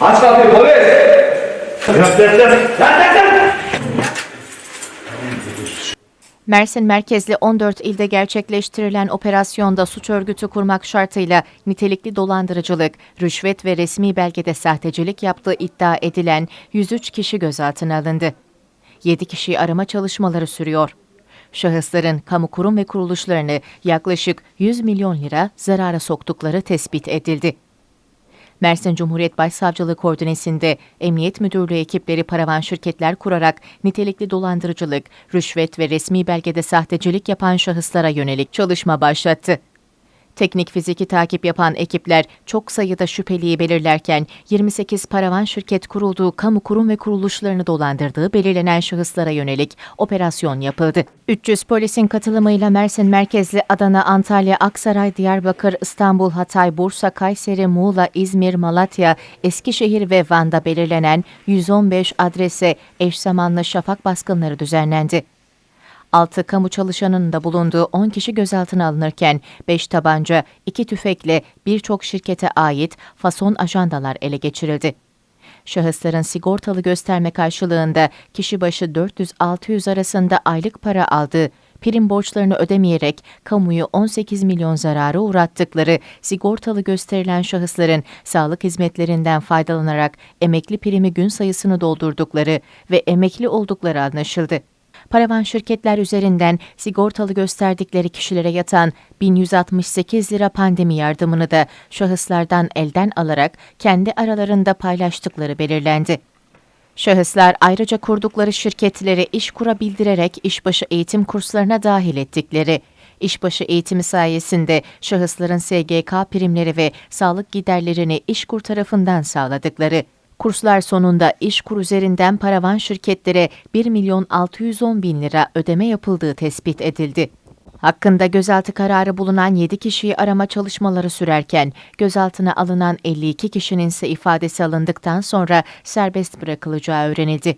Aç kapıyı polis. Yok dedim. Lan dedim. Mersin merkezli 14 ilde gerçekleştirilen operasyonda suç örgütü kurmak şartıyla nitelikli dolandırıcılık, rüşvet ve resmi belgede sahtecilik yaptığı iddia edilen 103 kişi gözaltına alındı. 7 kişiyi arama çalışmaları sürüyor. Şahısların kamu kurum ve kuruluşlarını yaklaşık 100 milyon lira zarara soktukları tespit edildi. Mersin Cumhuriyet Başsavcılığı koordinesinde Emniyet Müdürlüğü ekipleri paravan şirketler kurarak nitelikli dolandırıcılık, rüşvet ve resmi belgede sahtecilik yapan şahıslara yönelik çalışma başlattı. Teknik fiziki takip yapan ekipler çok sayıda şüpheliyi belirlerken 28 paravan şirket kurulduğu kamu kurum ve kuruluşlarını dolandırdığı belirlenen şahıslara yönelik operasyon yapıldı. 300 polisin katılımıyla Mersin merkezli Adana, Antalya, Aksaray, Diyarbakır, İstanbul, Hatay, Bursa, Kayseri, Muğla, İzmir, Malatya, Eskişehir ve Van'da belirlenen 115 adrese eş zamanlı şafak baskınları düzenlendi. 6 kamu çalışanının da bulunduğu 10 kişi gözaltına alınırken 5 tabanca, 2 tüfekle birçok şirkete ait fason ajandalar ele geçirildi. Şahısların sigortalı gösterme karşılığında kişi başı 400-600 arasında aylık para aldığı, prim borçlarını ödemeyerek kamuyu 18 milyon zarara uğrattıkları sigortalı gösterilen şahısların sağlık hizmetlerinden faydalanarak emekli primi gün sayısını doldurdukları ve emekli oldukları anlaşıldı. Paravan şirketler üzerinden sigortalı gösterdikleri kişilere yatan 1168 lira pandemi yardımını da şahıslardan elden alarak kendi aralarında paylaştıkları belirlendi. Şahıslar ayrıca kurdukları şirketleri iş kura bildirerek işbaşı eğitim kurslarına dahil ettikleri, işbaşı eğitimi sayesinde şahısların SGK primleri ve sağlık giderlerini İşkur tarafından sağladıkları, Kurslar sonunda İşkur üzerinden paravan şirketlere 1 milyon 610 bin lira ödeme yapıldığı tespit edildi. Hakkında gözaltı kararı bulunan 7 kişiyi arama çalışmaları sürerken gözaltına alınan 52 kişinin ise ifadesi alındıktan sonra serbest bırakılacağı öğrenildi.